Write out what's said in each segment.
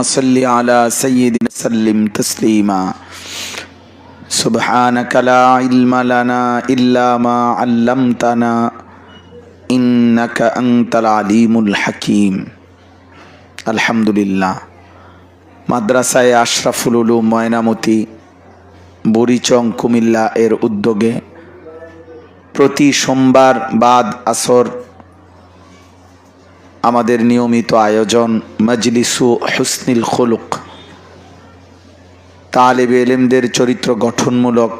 صل على سيدنا سلم تسليما سبحانك لا علم لنا إلا ما علمتنا إنك أنت العليم الحكيم الحمد لله মাদ্রাসায় আশরাফুল উলুম ময়নামতি বুড়িচং কুমিল্লা এর উদ্যোগে প্রতি সোমবার বাদ আসর আমাদের নিয়মিত আয়োজন মজলিসু হুসনিল খুলুক। তালেব এলেমদের চরিত্র গঠনমূলক,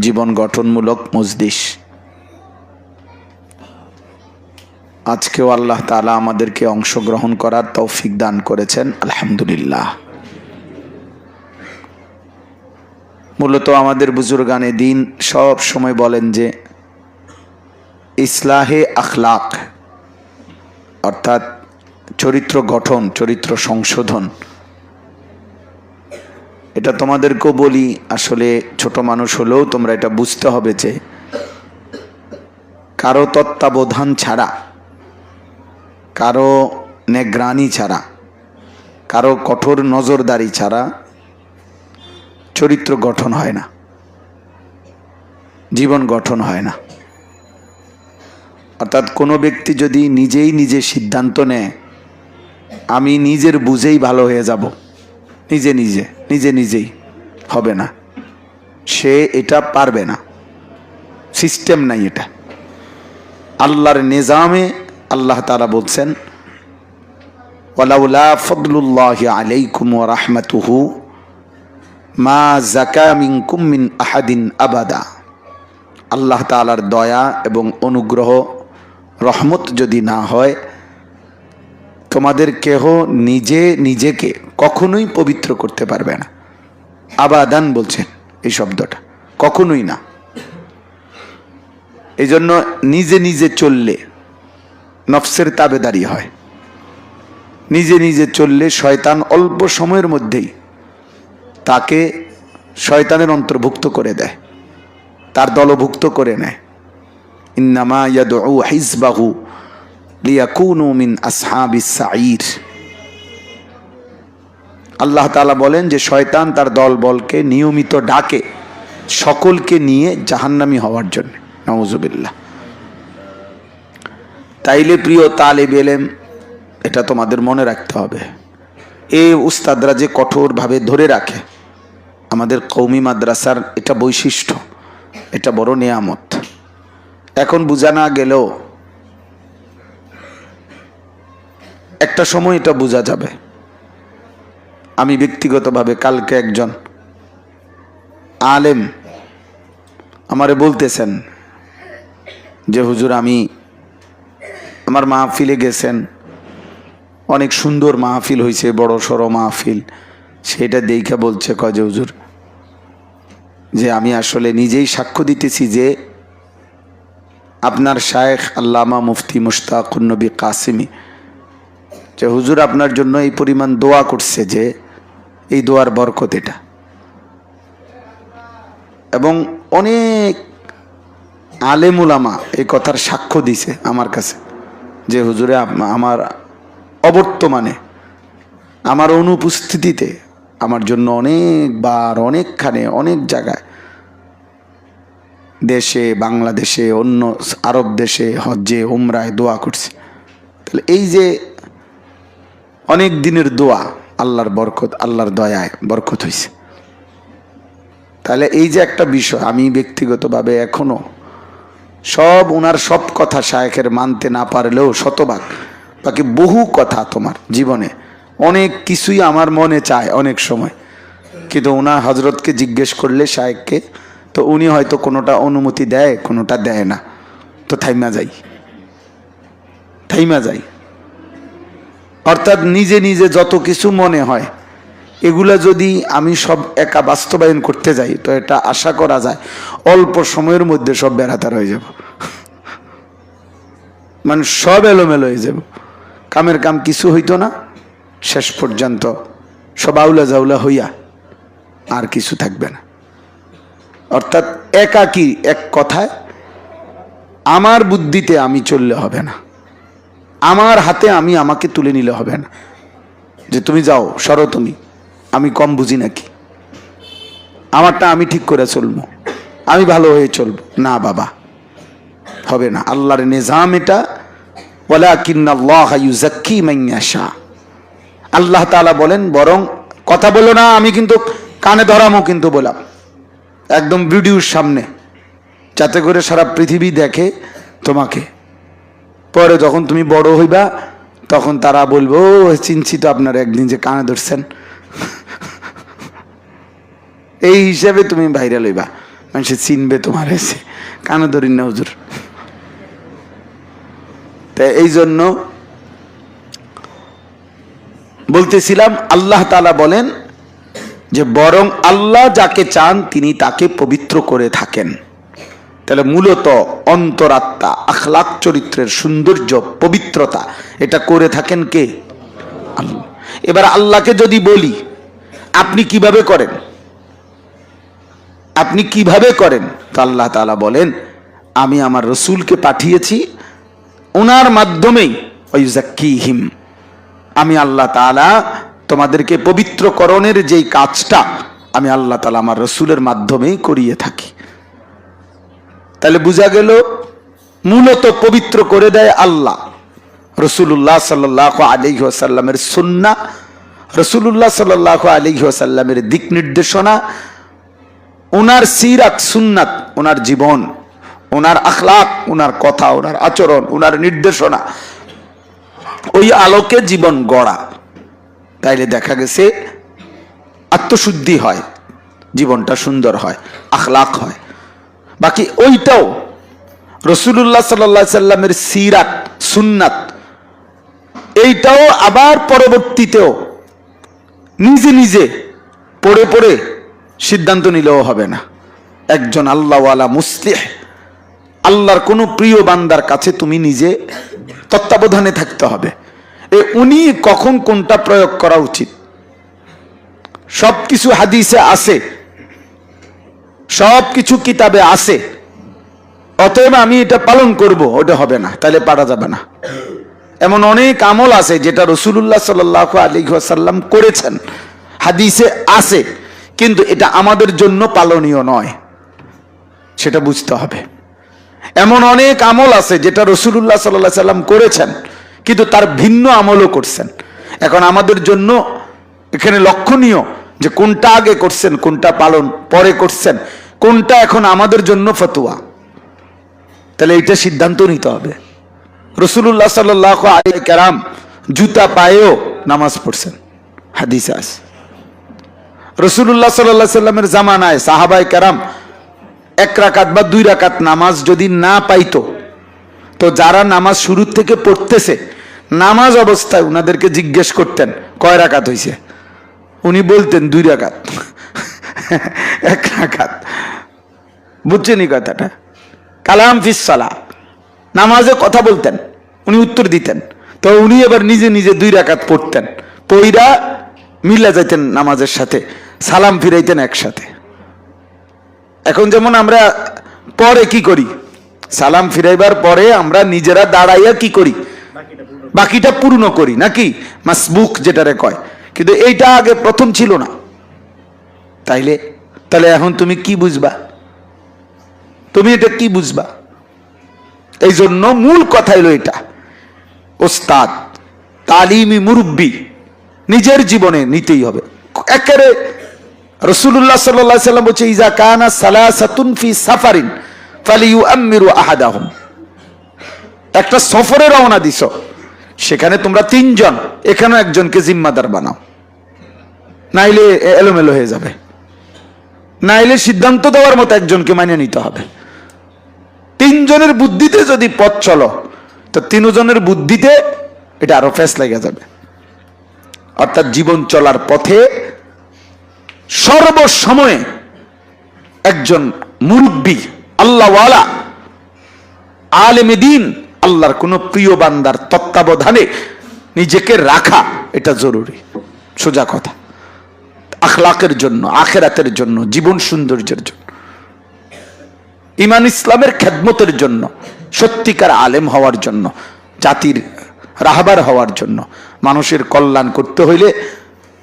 জীবন গঠনমূলক মজলিস। আজকেও আল্লাহ তালা আমাদেরকে অংশগ্রহণ করার তৌফিক দান করেছেন, আলহামদুলিল্লাহ। মূলত আমাদের বুজুর্গানে দিন সব সময় বলেন যে, ইসলাহে আখলাক অর্থাৎ চরিত্র গঠন, চরিত্র সংশোধন। এটা তোমাদেরকেও বলি, আসলে ছোট মানুষ হলেও তোমরা এটা বুঝতে হবে যে কারও তত্ত্বাবধান ছাড়া, কারও নেগ্রানি ছাড়া, কারও কঠোর নজরদারি ছাড়া চরিত্র গঠন হয় না, জীবন গঠন হয় না। অর্থাৎ কোনো ব্যক্তি যদি নিজেই নিজে সিদ্ধান্ত নেয়, আমি নিজের বুঝেই ভালো হয়ে যাব। নিজে নিজে নিজে নিজেই হবে না। সে এটা পারবে না। সিস্টেম নাই এটা। আল্লাহর নিজামে আল্লাহ তারা বলছেন আলাইকুম মা আহাদিন আবাদা। আল্লাহ তালার দয়া এবং অনুগ্রহ রহমত যদি না হয়, তোমাদের কেহ নিজে নিজেকে কখনোই পবিত্র করতে পারবে না। আবাদান বলছেন এই শব্দটা, কখনোই না। এই জন্য নিজে নিজে চললে নফসের তাবেদারি হয়। নিজে নিজে চললে শয়তান অল্প সময়ের মধ্যেই তাকে শয়তানের অন্তর্ভুক্ত করে দেয়, তার দলভুক্ত করে নেয়। ইন্নামা ইয়াদউ হিজবাহু লিয়াকুনু মিন আসহাবিস সাঈর আল্লাহ তাআলা বলেন যে শয়তান তার দল বলকে নিয়মিত ডাকে সকলকে নিয়ে জাহান্নামি হওয়ার জন্য। নওয়াজুবিল্লাহ তাইলে প্রিয় তালেব এলেম, এটা তোমাদের মনে রাখতে হবে। এ উস্তাদরা যে কঠোরভাবে ধরে রাখে, আমাদের কৌমি মাদ্রাসার এটা বৈশিষ্ট্য, এটা বড় নিয়ামত। এখন বোঝা না গেলেও একটা সময় এটা বোঝা যাবে। আমি ব্যক্তিগতভাবে কালকে একজন আলেম আমারে বলতেছেন যে, হুজুর, আমি আমার মাহফিলে গেছেন, অনেক সুন্দর মাহফিল হয়েছে বড় সড়ো মাহফিল। সেটা দেখা বলছে যে, হুজুর, যে আমি আসলে নিজেই সাক্ষ্য দিতেছি যে আপনার শায়েখ আল্লামা মুফতি মুশতাকুন্নবী কাসিমি, যে হুজুর আপনার জন্য এই পরিমাণ দোয়া করছে যে এই দোয়ার বরকত এটা। এবং অনেক আলেমুলামা এই কথার সাক্ষ্য দিছে আমার কাছে, যে হুজুরে আমার অবর্তমানে, আমার অনুপস্থিতিতে আমার জন্য অনেকবার, অনেকখানে, অনেক জায়গায় দেশে, বাংলাদেশে, অন্য আরব দেশে হজ্জে, উমরায় দোয়া করছে। তাহলে এই যে অনেক দিনের দোয়া, আল্লাহর বরকত, আল্লাহর দয়ায় বরকত হয়েছে তাহলে এই যে একটা বিষয়, আমি ব্যক্তিগতভাবে এখনও সব ওনার সব কথা শায়েখের মানতে না পারলেও শতভাগ, বাকি বহু কথা তোমার জীবনে অনেক কিছুই আমার মনে চায় অনেক সময়। কিন্তু ওনার হজরতকে জিজ্ঞেস করলে শায়েককে তো উনি হয়তো কোনোটা অনুমতি দেয়, কোনোটা দেয় না। তো থাইমা যাই। থাইমা যাই। অর্থাৎ নিজে নিজে যত কিছু মনে হয়, এগুলা যদি আমি সব একা বাস্তবায়ন করতে যাই, তো এটা আশা করা যায়, অল্প সময়ের মধ্যে সব বেড়াতার হয়ে যাব। মানে সব এলোমেলো হয়ে যাব। কামের কাম কিছু হইতো না, শেষ পর্যন্ত সব আউলা জাউলা হইয়া আর কিছু থাকবে না। অর্থাৎ একাকি এক কথায়, আমার বুদ্ধিতে আমি চললে হবে না। আমার হাতে আমি আমাকে তুলে নিলে হবে না। যে তুমি যাও, সরো তুমি, আমি কম বুঝি নাকি? আমারটা আমি ঠিক করে চলবো। আমি ভালো হয়ে চলবো। না বাবা, হবে না। আল্লাহর নিজাম এটা। আল্লাহ তাআলা বলেন, বরং কথা বলো না, আমি কিন্তু কানে ধরামও কিন্তু বললাম। একদম ভিডিওর সামনে যাতে করে সারা পৃথিবী দেখে তোমাকে। পরে যখন তুমি বড় হইবা তখন তারা বলব "ও, চিনছি তো আপনার একদিন যে কানে ধরছেন। এই হিসাবে তুমি বাইরে লইবা মানুষে চিনবে তোমার এসে। কানে ধরিন না হুজুর। তাই এই জন্য বলতেছিলাম আল্লাহ তালা বলেন যে বরং আল্লাহ যাকে চান তিনি তাকে পবিত্র করে থাকেন। তাহলে মূলত অন্তরাত্মা, আখলাক চরিত্রের সৌন্দর্য, পবিত্রতা, এটা করে থাকেন কে? এবার আল্লাহকে যদি বলি, আপনি কীভাবে করেন? আপনি কীভাবে করেন? তো আল্লাহ তাআলা বলেন, আমি আমার রসুলকে পাঠিয়েছি, ওনার মাধ্যমেই হিম আমি আল্লাহ তাআলা তোমাদেরকে পবিত্রকরণের যেই কাজটা আমি আল্লাহ তাআলা আমার রসুলের মাধ্যমেই করিয়ে থাকি। তাহলে বোঝা গেল, মূলত পবিত্র করে দেয় আল্লাহ। রসুল্লাহ সাল্লাহ আলিহি আসাল্লামের সুন্না রসুল্লাহ সাল্লাহ আলিহি আসাল্লামের দিক নির্দেশনা, ওনার সিরাত সুন্নাত, ওনার জীবন, ওনার আখলাক, ওনার কথা, ওনার আচরণ, ওনার নির্দেশনা, ওই আলোকে জীবন গড়া। তাইলে দেখা গেছে আত্মশুদ্ধি হয়, জীবনটা সুন্দর হয় আখলাক হয়। বাকি ওইটাও রসুল্লাহ সাল্লা সাল্লামের সিরাত, সুন্নাত, এইটাও আবার পরবর্তীতেও নিজে নিজে পড়ে পড়ে সিদ্ধান্ত নিলেও হবে না। একজন আল্লাহওয়ালা মুসলিহ, আল্লাহর কোনো প্রিয় বান্দার কাছে তুমি নিজে তত্ত্বাবধানে থাকতে হবে। এ উনি কখন কোনটা প্রয়োগ করা উচিত? সব কিছু হাদিসে আছে। সব কিছু কিতাবে আছে। অতএব আমি এটা পালন করব, ওটা হবে না, তাহলে পারা যাবে না। এমন অনেক আমল আছে যেটা রসুল্লাহ সাল আলী সাল্লাম করেছেন। হাদিসে আছে, কিন্তু এটা আমাদের জন্য পালনীয় নয়। সেটা বুঝতে হবে। এমন অনেক আমল আছে যেটা রসুল্লাহ সাল্লাহ সাল্লাম করেছেন। কিন্তু তার ভিন্ন আমলও করছেন। এখন আমাদের জন্য এখানে লক্ষণীয় যে কোনটা আগে করছেন, কোনটা পালন পরে করছেন, কোনটা এখন আমাদের জন্য ফতুয়া। তাহলে এইটা সিদ্ধান্ত নিতে হবে। রসুল্লাহ সাল্লাহ আলী কারাম জুতা পায়েও নামাজ পড়ছেন। হাদিস রসুল্লাহ সাল্লাহ সাল্লামের জামানায় সাহাবাই কারাম এক রাকাত বা দুই রাকাত নামাজ যদি না পাইতো তো যারা নামাজ শুরু থেকে পড়তেছে, নামাজ অবস্থায় উনাদেরকে জিজ্ঞেস করতেন, কয় রাকাত হইছে? উনি বলতেন, দুই রাকাত। এক রাকাত। বুঝছেন এই কথাটা? কালাম ফিসালা নামাজে কথা বলতেন, উনি উত্তর দিতেন। তো উনি এবার নিজে নিজে দুই রাকাত পড়তেন, পইরা মিলা যাইতেন নামাজের সাথে, সালাম ফিরাইতেন একসাথে। এখন যেমন আমরা পরে কি করি? সালাম ফিরাইবার পরে আমরা নিজেরা দাঁড়াইয়া কি করি? বাকিটা পূর্ণ করি। নাকি? মাসবুক যেটারে কয়। কিন্তু এইটা আগে প্রথম ছিল না। তাইলে তাহলে এখন তুমি কি বুঝবা? তুমি এটা কি বুঝবা? এই জন্য মূল কথা হলো এটা। ওস্তাদ তালিমি মুরব্বী নিজের জীবনে নিতেই হবে। একেবারে রসুল্লাহ সাল্লাহ সাল্লাম বলছে ইজা কানা সালাসাতুন ফি সাফারিন। একটা সফরে রওনা দিছ। সেখানে তোমরা তিনজন, এখানেও একজনকে জিম্মাদার বানাও। নাইলে এলোমেলো হয়ে যাবে। নাইলে সিদ্ধান্ত দেওয়ার মতো একজনকে মানিয়ে নিতে হবে। তিনজনের বুদ্ধিতে যদি পথ চলো, তো তিনজনের বুদ্ধিতে এটা আরও ফেস লেগে যাবে। অর্থাৎ জীবন চলার পথে সর্বসময়ে একজন মুরব্বী আল্লাহওয়ালা আলেমে দিন, আল্লাহর কোন প্রিয় বান্দার তত্ত্বাবধানে নিজেকে রাখা এটা জরুরি। সোজা কথা। আখলাকের জন্য, আখেরাতের জন্য, জীবন সৌন্দর্যের জন্য। ইমান ইসলামের খেদমতের জন্য, সত্যিকার আলেম হওয়ার জন্য, জাতির রাহবার হওয়ার জন্য, মানুষের কল্যাণ করতে হইলে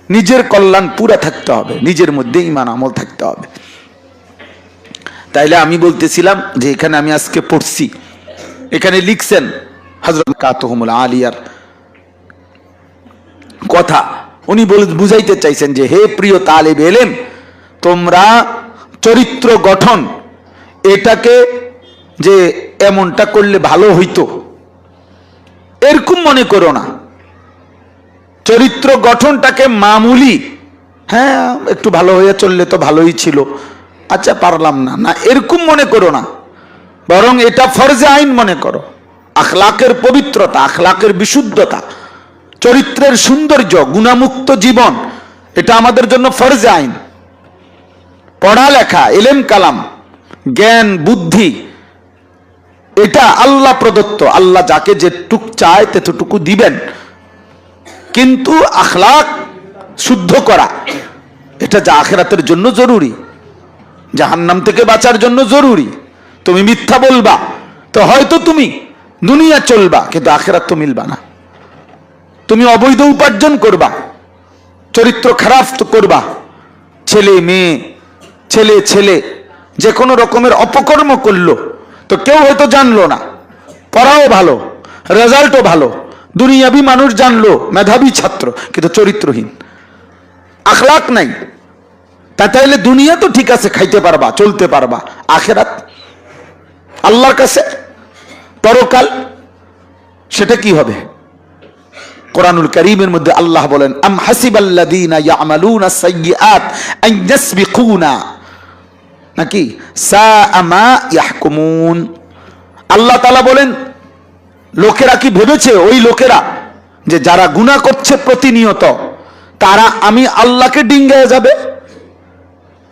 নিজের কল্যাণ পুরা থাকতে হবে, নিজের মধ্যে ইমান আমল থাকতে হবে। তাইলে আমি বলতেছিলাম যে এখানে আমি আজকে পড়ছি। এখানে লিখছেন হজরত কাতহমুল আলিয়ার কথা। উনি বুঝাইতে চাইছেন যে, হে প্রিয় তালেব এলেম, তোমরা চরিত্র গঠন, এটাকে যে এমনটা করলে ভালো হইতো, এরকম মনে করো না। চরিত্র গঠনটাকে মামুলি হ্যাঁ একটু ভালো হয়ে চললে তো ভালোই ছিল। আচ্ছা পারলাম না। না, এরকম মনে করো না। বরং এটা ফরজে আইন মনে করো। আখলাকের পবিত্রতা, আখলাকের বিশুদ্ধতা, চরিত্রের সৌন্দর্য, গুণামুক্ত জীবন, এটা আমাদের জন্য ফরজে আইন। পড়ালেখা এলেম কালাম, জ্ঞান, বুদ্ধি, এটা আল্লাহ প্রদত্ত। আল্লাহ যাকে যেটুক চায় তেতটুকু দিবেন। কিন্তু আখলাক শুদ্ধ করা, এটা যা আখেরাতের জন্য জরুরি। জাহান্নাম থেকে বাঁচার জন্য জরুরি। তুমি মিথ্যা বলবা, তো হয়তো তুমি দুনিয়া চলবা, কিন্তু আখেরাত তো মিলবা না। তুমি অবৈধ উপার্জন করবা, চরিত্র খারাপ করবা। ছেলে, মেয়ে, ছেলে ছেলে যে কোনো রকমের অপকর্ম করল, তো কেউ হয়তো জানলো না। পড়াও ভালো, রেজাল্টও ভালো, দুনিয়াবি মানুষ জানলো, মেধাবী ছাত্র, কিন্তু চরিত্রহীন। আখলাক নাই তা তাইলে দুনিয়া তো ঠিক আছে, খাইতে পারবা, চলতে পারবা। আখেরাত? আল্লাহর কাছে? পরকাল? সেটা কি হবে? কোরআনুল করিমের মধ্যে আল্লাহ বলেন, আম ইয়াসবিকুনা। নাকি? সাআ মা ইয়াহকুমুন। আল্লাহ তাআলা বলেন, লোকেরা কি ভেবেছে, ওই লোকেরা, যে যারা গুনাহ করছে প্রতিনিয়ত, তারা আমি আল্লাহকে ডিঙ্গায় যাবে?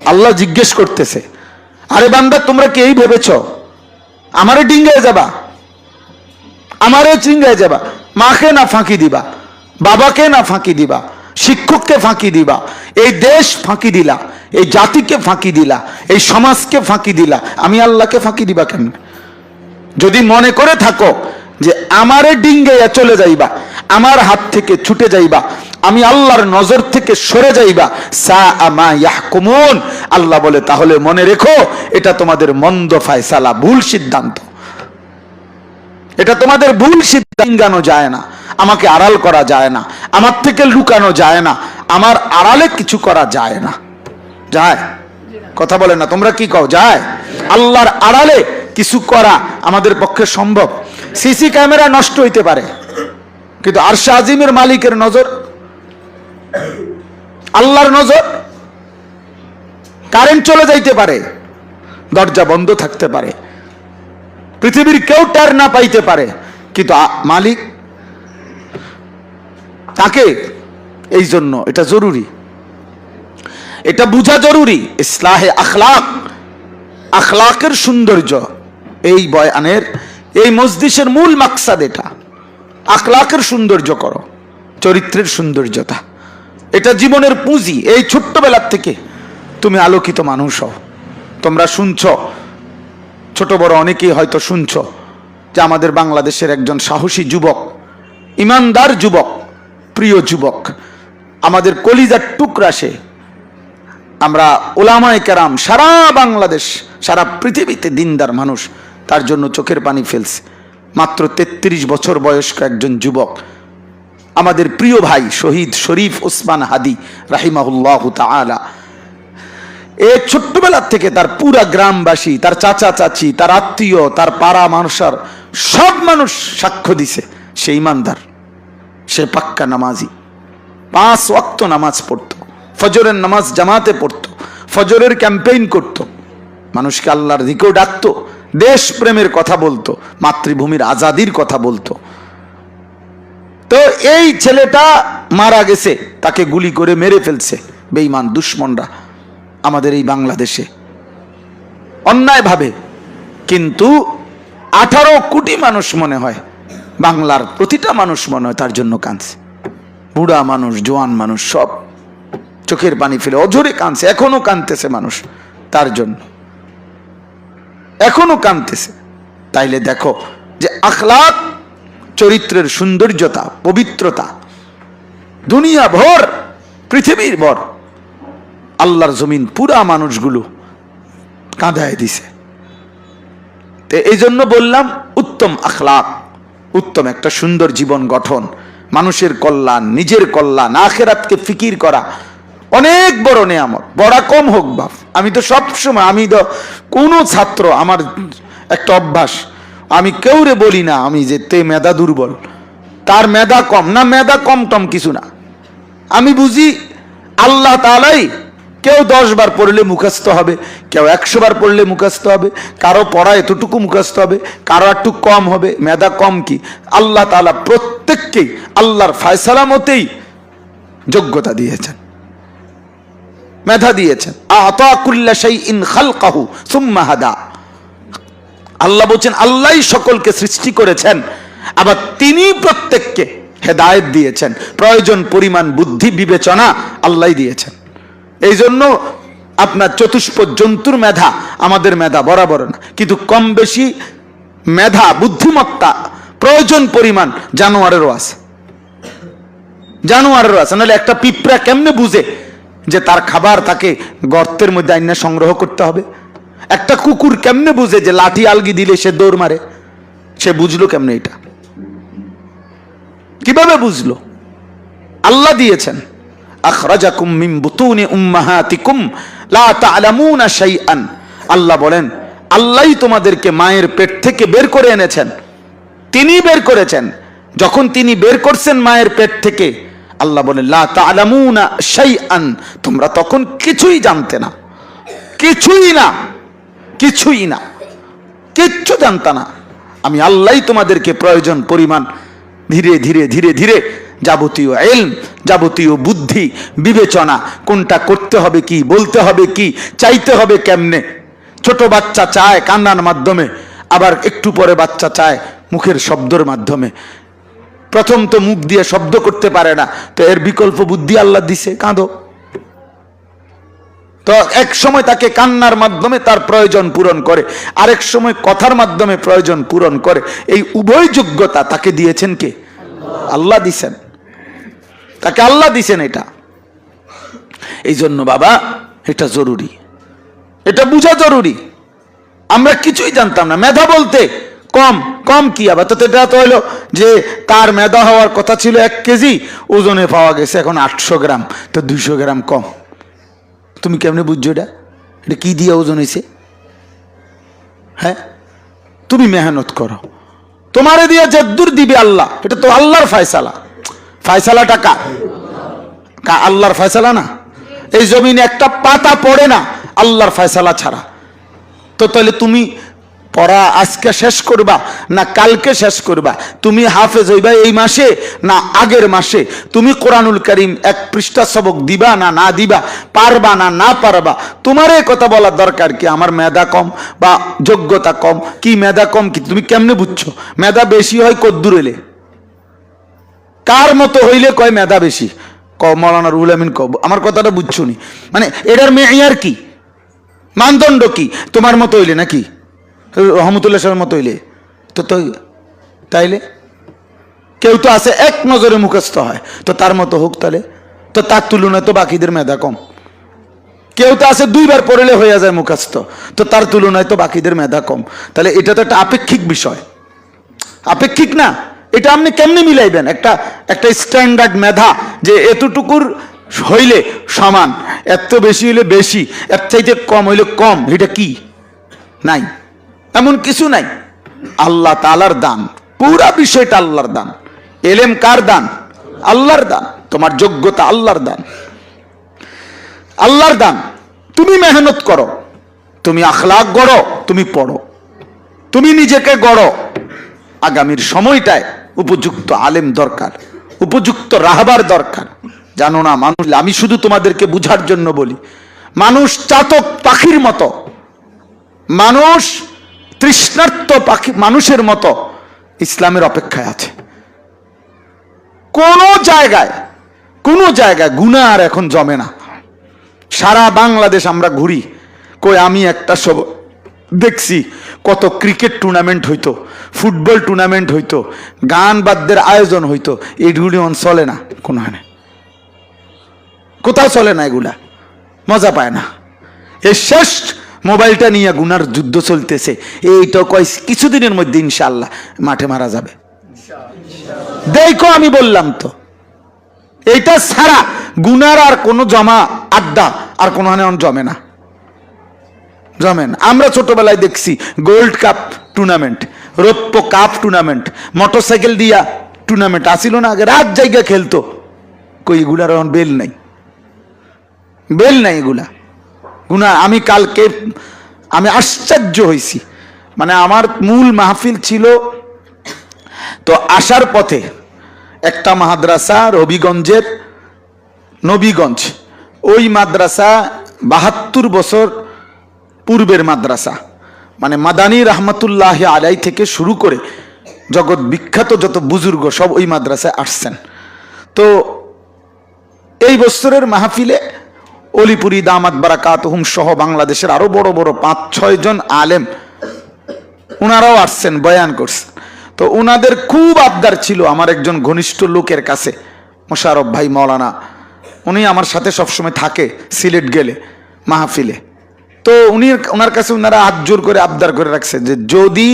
আল্লাহ জিজ্ঞেস করতেছে, আরে বান্দা, তোমরা কি এই ভেবেছ? আমারে ডিঙ্গায় যাবা? আমারে চিঙ্গায় যাবা? মাকে না ফাঁকি দিবা? বাবাকে না ফাঁকি দিবা? শিক্ষককে ফাঁকি দিবা? এই দেশ ফাঁকি দিলা, এই জাতিকে ফাঁকি দিলা, এই সমাজকে ফাঁকি দিলা, আমি আল্লাহকে ফাঁকি দিবা কেন? যদি মনে করে থাকো যে আমারে ডিঙ্গাইয়া চলে যাইবা, আমার হাত থেকে ছুটে যাইবা আমি আল্লাহর নজর থেকে সরে যাইবা। সা আল্লাহ বলে, তাহলে মনে রেখো, এটা তোমাদের মন্দ ফায়সালা, ভুল সিদ্ধান্ত। এটা তোমাদের ভুল সিদ্ধান্ত। যায় না। আমাকে আড়াল করা যায় না। আমার থেকে লুকানো যায় না। আমার আড়ালে কিছু করা যায় না। যায়? কথা বলে না। তোমরা কি কও? যায়। আল্লাহর আড়ালে কিছু করা আমাদের পক্ষে সম্ভব। সিসি ক্যামেরা নষ্ট হইতে পারে। কিন্তু আরশা আজিমের মালিকের নজর আল্লাহর নজর কারেন্ট চলে যাইতে পারে, দরজা বন্ধ থাকতে পারে, পৃথিবীর কেউ টার না পাইতে পারে, কিন্তু মালিক তাকে এই জন্য এটা জরুরি। এটা বোঝা জরুরি, ইসলাহে আখলাক, আখলাকের সৌন্দর্য, এই বয়ানের, এই মসজিষের মূল মাকসাদ এটা। আখলাকের সৌন্দর্য করো, চরিত্রের সৌন্দর্যতা। এটা জীবনের পুঁজি, এই ছোট্টবেলার থেকে। তুমি আলোকিত মানুষ হও। তোমরা শুনছ, ছোট বড় অনেকেই হয়তো শুনছ যে আমাদের বাংলাদেশের একজন সাহসী যুবক, ইমানদার যুবক, প্রিয় যুবক, আমাদের কলিজার টুকরা সে। আমরা ওলামায় কেরাম, সারা বাংলাদেশ, সারা পৃথিবীতে দিনদার মানুষ। তার জন্য চোখের পানি ফেলছে। মাত্র ৩৩ বছর বয়স্ক একজন যুবক। আমাদের প্রিয় ভাই শহীদ শরীফ ওসমান হাদি রাহিমাহুল্লাহ তাআলা। এ ছোট্টবেলার থেকে তার পুরা গ্রামবাসী, তার চাচা চাচি, তার আত্মীয়, তার পাড়া মানুষার সব মানুষ সাক্ষ্য দিছে, সে ইমানদার, সে পাক্কা নামাজি। পাঁচ ওয়াক্ত নামাজ পড়তো, ফজরের নামাজ জামাতে পড়ত, ফজরের ক্যাম্পেইন করত। মানুষকে আল্লাহর দিকেও ডাকতো দেশ প্রেমের কথা বলতো, মাতৃভূমির আজাদির কথা বলতো। তো এই ছেলেটা মারা গেছে, তাকে গুলি করে মেরে ফেলছে বেঈমান দুশ্মনরা আমাদের এই বাংলাদেশে। অন্যায়ভাবে কিন্তু আঠারো কোটি মানুষ মনে হয়, বাংলার প্রতিটা মানুষ মনে হয় তার জন্য কাঁদছে। বুড়া মানুষ, জোয়ান মানুষ সব চোখের পানি ফেলে অঝরে কাঁদছে, এখনও কাঁদতেছে মানুষ তার জন্য। এখনও কাঁদতেছে। তাইলে দেখো যে আখলাক চরিত্রের সৌন্দর্যতা, পবিত্রতা। দুনিয়া ভর, পৃথিবীর ভর। আল্লাহর জমিন পুরা মানুষগুলো কাঁদায় দিছে। এই জন্য বললাম, উত্তম আখলাক, উত্তম একটা সুন্দর জীবন গঠন, মানুষের কল্যাণ, নিজের কল্যাণ, আখেরাতকে ফিকির করা, অনেক বড় নেয়ামত। বড়া কম হোক বাপ, আমি তো সবসময়, আমি তো কোনো ছাত্র, আমার একটা অভ্যাস আমি কেউরে বলি না আমি যে তে মেধা দুর্বল। তার মেধা কম, না মেধা কম টম কিছু না। আমি বুঝি আল্লাহ তালাই কেউ দশ বার পড়লে মুখস্থ হবে, কেউ একশো বার পড়লে মুখস্থ হবে, কারও পড়া এতটুকু মুখস্থ হবে, কারও একটু কম হবে, মেধা কম কি? আল্লাহ তালা প্রত্যেককেই আল্লাহর ফায়সালা মতেই যোগ্যতা দিয়েছেন। মেধা দিয়েছেন। আতাকুল্লা সেই ইন খালকাহু সুম্মা হাদা। আল্লাহ বলছেন, আল্লাহই সকলকে সৃষ্টি করেছেন, আবার তিনি প্রত্যেককে হেদায়েত দিয়েছেন। প্রয়োজন, পরিমাণ, বুদ্ধি, বিবেচনা আল্লাহ দিয়েছেন। এই জন্য আপনার চতুষ্প জন্তুর মেধা আমাদের মেধা বরাবর না। কিন্তু কম বেশি মেধা, বুদ্ধিমত্তা, প্রয়োজন, পরিমাণ জানোয়ারেরও আছে। জানোয়ারেরও আছে। নাহলে একটা পিঁপড়া কেমনে বুঝে যে তার খাবার তাকে গর্তের মধ্যে আইনা সংগ্রহ করতে হবে? একটা কুকুর কেমনে বুঝে যে লাঠি আলগি দিলে সে দৌড় মারে? সে বুঝলো কেমনে এটা? কীভাবে বুঝলো? আল্লাহ দিয়েছেন আল্লাহ বলেন, আল্লাহই তোমাদেরকে মায়ের পেট থেকে বের করে এনেছেন। তিনি বের করেছেন। যখন তিনি বের করছেন মায়ের পেট থেকে, আল্লাহ বলেন, লা তোমরা তখন কিছুই জানতে না। কিছুই না। কিছুই না। কিচ্ছু জানতা না। আমি আল্লাহই তোমাদেরকে প্রয়োজন, পরিমাণ, ধীরে ধীরে ধীরে ধীরে যাবতীয় এলম, যাবতীয় বুদ্ধি, বিবেচনা, কোনটা করতে হবে কি, বলতে হবে কি, চাইতে হবে কেমনে? ছোট বাচ্চা চায় কান্নার মাধ্যমে, আবার একটু পরে বাচ্চা চায় মুখের শব্দর মাধ্যমে। প্রথম তো মুখ দিয়ে শব্দ করতে পারে না, তো এর বিকল্প বুদ্ধি আল্লাহ দিছে, কাঁদো। তো এক সময় তাকে কান্নার মাধ্যমে তার প্রয়োজন পূরণ করে, আরেক সময় কথার মাধ্যমে প্রয়োজন পূরণ করে। এই উভয় যোগ্যতা তাকে দিয়েছেন কে? আল্লাহ দিছেন। তাকে আল্লাহ দিছেন এটা। এই জন্য বাবা, এটা জরুরি। এটা বোঝা জরুরি। আমরা কিছুই জানতাম না। মেধা বলতে কম কম কি আবার? তো এটা তো হলো যে তার মেধা হওয়ার কথা ছিল এক কেজি, ওজনে পাওয়া গেছে এখন আটশো গ্রাম। তো দুইশো গ্রাম কম। তুমি কেমনে বুঝছ এটা? এটা কী দিয়ে ওজন হয়েছে হ্যাঁ? তুমি মেহনত করো। তোমারে দিয়ে যদ্দুর দিবে আল্লাহ। এটা তো আল্লাহর ফায়সালা। ফায়সালাটা কার? কা আল্লাহর ফায়সালা না? এই জমিনে একটা পাতা পড়ে না, আল্লাহর ফায়সালা ছাড়া। তো তাহলে তুমি পড়া আজকে শেষ করবা না কালকে শেষ করবা? তুমি হাফেজ হইবা এই মাসে না আগের মাসে? তুমি কোরআনুল করিম এক পৃষ্ঠা সবক দিবা না না দিবা? পারবা না না পারবা? তোমার এই কথা বলার দরকার কি? আমার মেধা কম বা যোগ্যতা কম? কি মেধা কম কি? তুমি কেমনে বুঝছ? মেধা বেশি হয় কদ্দুর এলে। কার মতো হইলে কয় মেধা বেশি? ক, মৌলানা রুহুল আমিন কব আমার কথাটা বুঝছ নি? মানে এটার মেয়ার কি? মানদণ্ড কি? তোমার মতো হইলে নাকি? রহমতুল্লাহ সাহেবের মতো হইলে। তো তো তাইলে? কেউ তো আছে, এক নজরে মুখস্থ হয়। তো তার মতো হোক তাহলে তো তার তুলনায় তো বাকিদের মেধা কম। কেউ তো আছে, দুইবার পড়লে হয়ে যায় মুখস্থ। তো তার তুলনায় তো বাকিদের মেধা কম। তাহলে এটা তো একটা আপেক্ষিক বিষয়। আপেক্ষিক না, এটা আপনি কেমনি মিলাইবেন? একটা একটা স্ট্যান্ডার্ড মেধা যে এতটুকুর হইলে সমান, এত বেশি হইলে বেশি, এর চাইতে কম হইলে কম, এটা কি? নাই। এমন কিছু নাই। আল্লাহ তালার দান, পুরা বিষয়টা আল্লাহর দান। এলেম কার দান? আল্লাহর দান। তোমার যোগ্যতা আল্লাহর দান। আল্লাহর দান। তুমি মেহনত করো। তুমি আখলাক গড়ো, তুমি পড়ো। তুমি নিজেকে গড়ো। আগামীর সময়টায় উপযুক্ত আলেম দরকার, উপযুক্ত রাহবার দরকার। জানো না, মানুষ, আমি শুধু তোমাদেরকে বুঝার জন্য বলি, মানুষ চাতক পাখির মতো। মানুষ তৃষ্ণার্ত পাখি মানুষের মতো ইসলামের অপেক্ষায় আছে। কোন জায়গায় কোন জায়গায় গুণা আর এখন জমে না। সারা বাংলাদেশ আমরা ঘুরি, কই আমি একটা সব দেখছি কত ক্রিকেট টুর্নামেন্ট হইতো, ফুটবল টুর্নামেন্ট হইতো, গান বাদ্যের আয়োজন হইতো এইগুলি অন চলে না, কোনো হানে কোথাও চলে না এগুলা, মজা পায় না। এ শেষ মোবাইলটা নিয়ে গুনার যুদ্ধ চলতেছে। এইটা কয় কিছুদিনের মধ্যে ইনশাল্লাহ মাঠে মারা যাবে। দেখো আমি বললাম তো, এইটা ছাড়া গুনার আর কোনো জমা আড্ডা আর কোনো হানে জমে না। জমে না। আমরা ছোটবেলায় দেখছি গোল্ড কাপ টুর্নামেন্ট, রৌপ্য কাপ টুর্নামেন্ট, মোটরসাইকেল দিয়া টুর্নামেন্ট। আসিল না আগে, রাত জায়গা খেলতো। কই এগুলার বেল নাই। বেল নাই এগুলা। গুনা আমি কালকে, আমি আশ্চর্য হয়েছি মানে আমার মূল মাহফিল ছিল, তো আসার পথে একটা মাদ্রাসা রবিগঞ্জের নবীগঞ্জ, ওই মাদ্রাসা বাহাত্তর বছর পূর্বের মাদ্রাসা। মানে মাদানী রহমতুল্লাহ আলাই থেকে শুরু করে জগৎ বিখ্যাত যত বুজুর্গ সব ওই মাদ্রাসায় আসছেন। তো এই বছরের মাহফিলে অলিপুরি দামাত বারাকাত হুম সহ বাংলাদেশের আরও বড় বড় পাঁচ, ছয় জন আলেম ওনারাও আসছেন, বয়ান করছেন। তো ওনাদের খুব আবদার ছিল আমার একজন ঘনিষ্ঠ লোকের কাছে, মোশারফ ভাই মৌলানা। উনি আমার সাথে সবসময় থাকে, সিলেট গেলে, মাহফিলে। তো উনি ওনার কাছে ওনারা হাত জোর করে আবদার করে রাখছে যে যদি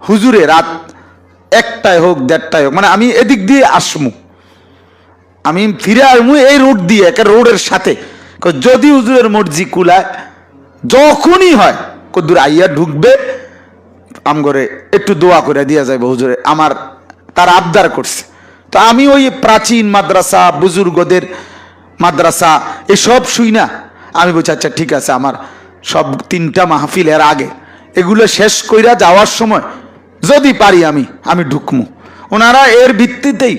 হুজুরে রাত একটায় হোক, দেড়টায় হোক মানে আমি এদিক দিয়ে আসমু। আমি ফিরে আসব এই রোড দিয়ে একটা রোডের সাথে। যদি হুজুরের মর্জি কুলায়, যখনই হয় কদ্দুর আইয়া ঢুকবে, আমগরে একটু দোয়া করে দিয়া যাইব হুজুরে, আমার, তার আবদার করছে। তো আমি ওই প্রাচীন মাদ্রাসা, বুজুর্গদের মাদ্রাসা, এসব শুই না। আমি বলছি আচ্ছা ঠিক আছে, আমার সব তিনটা মাহফিল এর আগে, এগুলো শেষ কইরা যাওয়ার সময়, যদি পারি আমি আমি ঢুকমু। ওনারা এর ভিত্তিতেই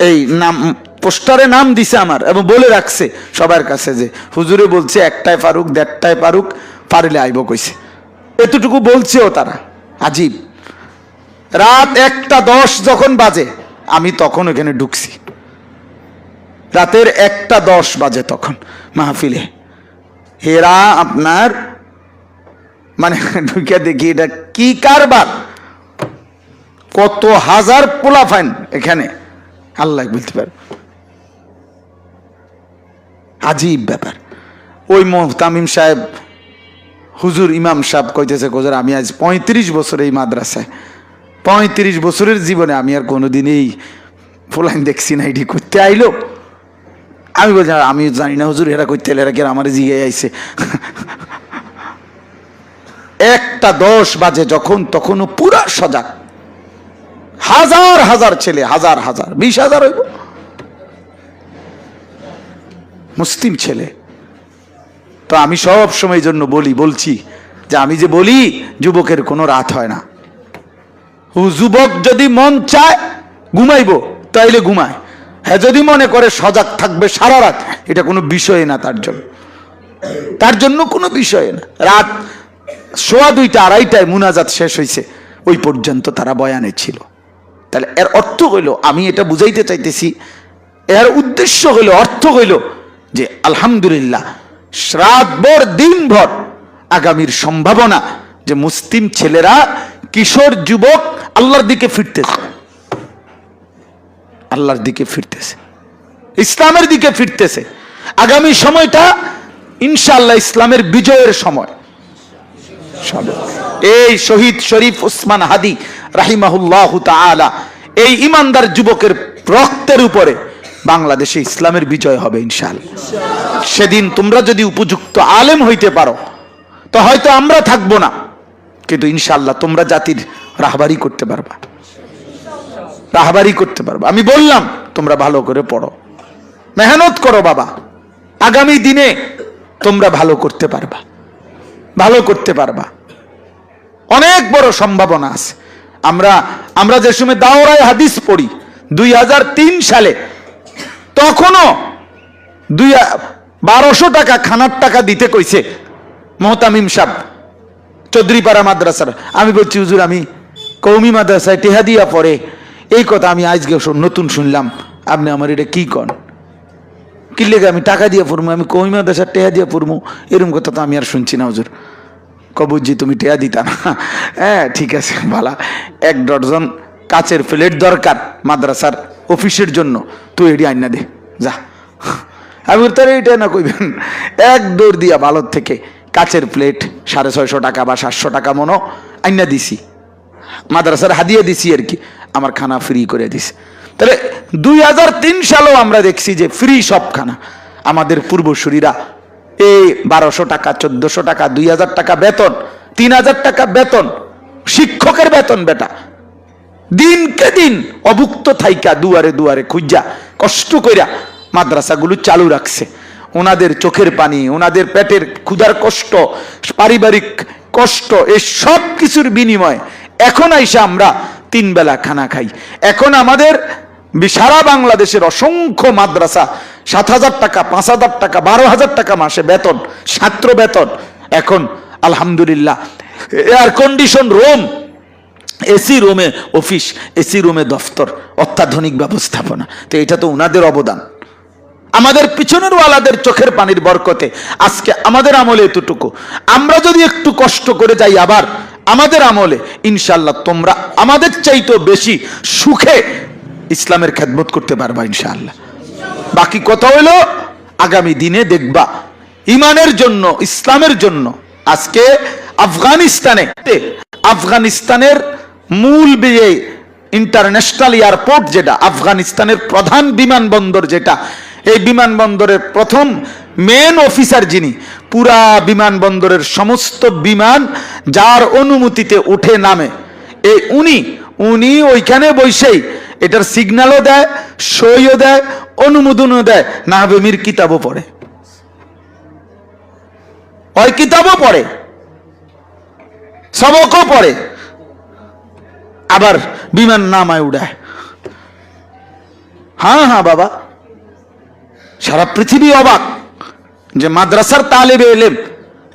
এই নাম পোস্টারে নাম দিছে আমার এবং বলে রাখছে সবার কাছে যে, হুজুরে বলছে একটাই পারুক দেড়টায় পারুক পারিলে আইব কইছে। এতটুকু বলছেও তারা, আজীব। রাত একটা দশ যখন বাজে, আমি তখন ওখানে ঢুকছি। রাতের একটা দশ বাজে তখন মাহফিলে। হেরা আপনার মানে ঢুকে দেখি এটা কি কারবার? কত হাজার পোলা ফাইন এখানে। আল্লাহ বলতে পারে। আজীব ব্যাপার। ওই মোহতামিম সাহেব, হুজুর ইমাম সাহেব কইতেছে, গোজর, আমি আজ পঁয়ত্রিশ বছর এই মাদ্রাসায়। পঁয়ত্রিশ বছরের জীবনে আমি আর কোনোদিন এই ফুলাইন দেখছি না, এটি করতে আইলো। আমি বলছি আমি জানি না হুজুর, এরা করতে এরা কি আমার জিগে আইছে? একটা দশ বাজে যখন, তখনও পুরা সজাগ। হাজার হাজার ছেলে, হাজার হাজার, বিশ হাজার হইব। মুসলিম ছেলে। তো আমি সব সময় জন্য বলি, বলছি যে আমি যে বলি, যুবকের কোনো রাত হয় না। যুবক যদি মন চায়, ঘুমাইবো, তাইলে ঘুমায়। হ্যাঁ যদি মনে করে সজাগ থাকবে সারা রাত, এটা কোনো বিষয় না তার জন্য। তার জন্য কোনো বিষয় না। রাত সোয়া দুইটা, আড়াইটায় মুনাজাত শেষ হয়েছে ওই পর্যন্ত তারা বয়ানে ছিল। তাহলে এর অর্থ হইল, আমি এটা বুঝাইতে চাইতেছি, এর উদ্দেশ্য হইল, অর্থ হইল যে আলহামদুলিল্লাহ রাতভর দিনভর আগামীর সম্ভাবনা যে মুসলিম ছেলেরা, কিশোর যুবক আল্লাহর দিকে ফিরতেছে। আল্লাহর দিকে ফিরতেছে। ইসলামের দিকে ফিরতেছে। আগামী সময়টা ইনশাআল্লাহ ইসলামের বিজয়ের সময়। এই শহীদ শরীফ উসমান হাদি রাহিমাহুল্লাহ তাআলা, এই ইমানদার যুবকের রক্তের উপরে বাংলাদেশে ইসলামের বিজয় হবে, ইনশাআল্লাহ। সেদিন তোমরা যদি উপযুক্ত আলেম হইতে পারো, তো হয়তো আমরা থাকব না। কিন্তু ইনশাআল্লাহ তোমরা জাতির রাহবারি করতে পারবা। রাহবারি করতে পারবা। আমি বললাম, তোমরা ভালো করে পড়ো। মেহনত করো বাবা। আগামী দিনে তোমরা ভালো করতে পারবা। ভালো করতে পারবা। অনেক বড় সম্ভাবনা আছে। আমরা আমরা যে সময় দাওরায় হাদিস পড়ি, দুই হাজার তিন সালে তখনও দুই বারোশো টাকা খানার টাকা দিতে কইছে মোহতামিম সাহ, চৌধুরীপাড়া মাদ্রাসার। আমি বলছি, হুজুর, আমি কৌমি মাদ্রাসায় টেহা দিয়া পড়ে, এই কথা আমি আজকে নতুন শুনলাম। আপনি আমার এটা কি কন? কি লেগে আমি টাকা দিয়ে পড়ব আমি কৌমি মাদ্রাসার টেহা দিয়ে পড়ব এরকম কথা তো আমি আর শুনছি না, হুজুর। কবুজি তুমি টেয়া দিতা না। হ্যাঁ ঠিক আছে ভালা এক ডজন কাচের প্লেট দরকার মাদ্রাসার। অফিসের জন্য। তুই এটি আইনা দে, যা। আমি তার এইটা না কইবেন। এক দৌড় দিয়া ভালোর থেকে কাচের প্লেট, সাড়ে ছয়শো টাকা বা সাতশো টাকা মনো, আইনা দিছি। মাদ্রাসার হাদিয়ে দিছি আর কি, আমার খানা ফ্রি করে দিছে। তাহলে দুই হাজার তিন সালেও আমরা দেখছি যে ফ্রি সব খানা। আমাদের পূর্বসূরীরা এই বারোশো টাকা, চোদ্দশো টাকা, দুই হাজার টাকা বেতন, তিন হাজার টাকা বেতন, শিক্ষকের বেতন বেটা। দিনকে দিন অভুক্ত থাইকা দুয়ারে দুয়ারে খুঁজা, কষ্ট কইরা মাদ্রাসাগুলো চালু রাখছে। ওনাদের চোখের পানি, ওনাদের পেটের ক্ষুধার কষ্ট, পারিবারিক কষ্ট এই সব কিছুর বিনিময় এখন আইসা আমরা তিন বেলা খানা খাই। এখন আমাদের সারা বাংলাদেশের অসংখ্য মাদ্রাসা সাত হাজার টাকা, পাঁচ হাজার টাকা, বারো হাজার টাকা মাসে বেতন, ছাত্র বেতন। এখন আলহামদুলিল্লাহ এয়ার কন্ডিশন রুম এসি রুমে অফিস এসি রুমে দফতর, অত্যাধুনিক ব্যবস্থাপনা। তো এটা তো ওনাদের অবদান। আমাদের পিছনের ওয়ালাদের চোখের পানির বরকতে আজকে আমাদের আমলে এতটুকু। আমরা যদি একটু কষ্ট করে যাই আবার, আমাদের আমলে ইনশাল্লাহ তোমরা আমাদের চাইতো বেশি সুখে ইসলামের খেদমত করতে পারবা, ইনশাআল্লাহ। বাকি কথা হইল আগামী দিনে দেখবা, ইমানের জন্য, ইসলামের জন্য, আজকে আফগানিস্তানে, আফগানিস্তানের মূল বিয়ে ইন্টারন্যাশনাল এয়ারপোর্ট যেটা, আফগানিস্তানের প্রধান বিমানবন্দর যেটা। এই বিমানবন্দরের প্রথম মেন অফিসার যিনি, পুরা বিমানবন্দরের সমস্ত বিমান যার অনুমতিতে উঠে নামে। এই উনি উনি ওইখানে বসেই এটার সিগন্যালও দেয় সইও দেয়, অনুমোদনও দেয়, না নাহবেমির কিতাবও পড়ে। ওই কিতাবও পড়ে, সবকও পড়ে। আবার বিমান নামায় উড়ায়। হ্যাঁ হ্যাঁ বাবা। সারা পৃথিবী অবাক যে মাদ্রাসার তালেবে এলেম।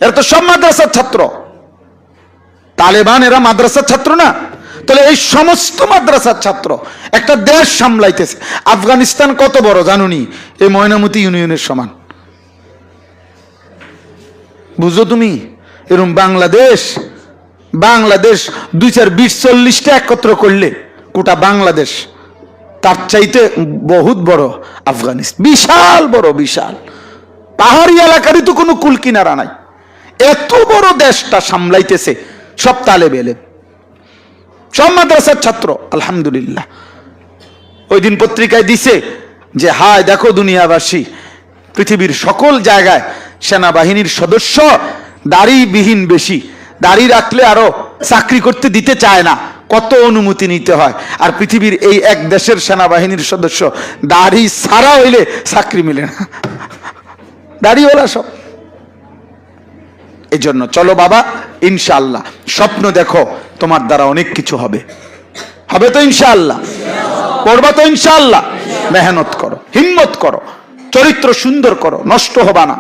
এরা তো সব মাদ্রাসার ছাত্র। তালেবান, এরা মাদ্রাসার ছাত্র না। তাহলে এই সমস্ত মাদ্রাসার ছাত্র একটা দেশ সামলাইতেছে। আফগানিস্তান কত বড় জানুনি? এই ময়নামতি ইউনিয়নের সমান। বুঝো তুমি? এরকম বাংলাদেশ বাংলাদেশ দুই চার বিশ চল্লিশটা একত্র করলে গোটা বাংলাদেশ, তার চাইতে বহুত বড় আফগানিস্তান। বিশাল বড়, বিশাল। পাহাড়ি এলাকারই তো কোনো কুল কিনারা নাই। এত বড় দেশটা সামলাইতেছে সব তালে বেলে সব মাদ্রাসার ছাত্র, আলহামদুলিল্লাহ। ওই দিন পত্রিকায় দিছে যে, হায়, দেখো দুনিয়াবাসী, পৃথিবীর সকল জায়গায় সেনাবাহিনীর সদস্য, দাড়িবিহীন বেশি। দাড়ি রাখলে আরও চাকরি করতে দিতে চায় না। কত অনুমতি নিতে হয়। আর পৃথিবীর এই এক দেশের সেনাবাহিনীর সদস্য দাড়ি সারা হইলে চাকরি মিলে না। দাড়িওয়ালা সব। এই জন্য চলো বাবা, ইনশাআল্লাহ, স্বপ্ন দেখো, তোমার দ্বারা অনেক কিছু হবে। হবে তো ইনশাআল্লাহ। পড়বা তো ইনশাআল্লাহ। মেহনত করো, হিম্মত করো, চরিত্র সুন্দর করো, নষ্ট হবা না।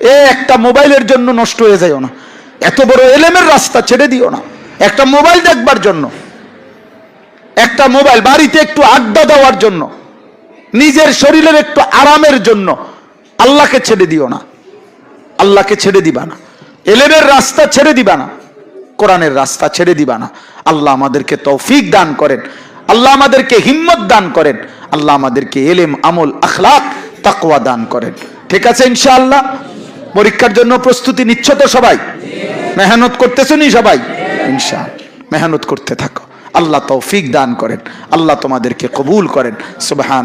এ একটা মোবাইলের জন্য নষ্ট হয়ে যাইও না। এত বড় এলেমের রাস্তা ছেড়ে দিও না। একটা মোবাইল দেখবার জন্য, একটা মোবাইল বাড়িতে একটু আড্ডা দেওয়ার জন্য, নিজের শরীরের একটু আরামের জন্য আল্লাহকে ছেড়ে দিও না। আল্লাহকে ছেড়ে দিবা না। এলেমের রাস্তা ছেড়ে দিবা না। কোরআনের রাস্তা ছেড়ে দিবা না। আল্লাহ আমাদেরকে তৌফিক দান করেন। আল্লাহ আমাদেরকে হিম্মত দান করেন। আল্লাহ আমাদেরকে এলেম, আমল, আখলাক, তাকওয়া দান করেন। ঠিক আছে ইনশাআল্লাহ? পরীক্ষার জন্য প্রস্তুতি নিচ্ছ তো সবাই? মেহনত করতেছো নি সবাই? ইনশা মেহনত করতে থাকো। আল্লাহ তৌফিক দান করেন। আল্লাহ তোমাদেরকে কবুল করেন। সুবহান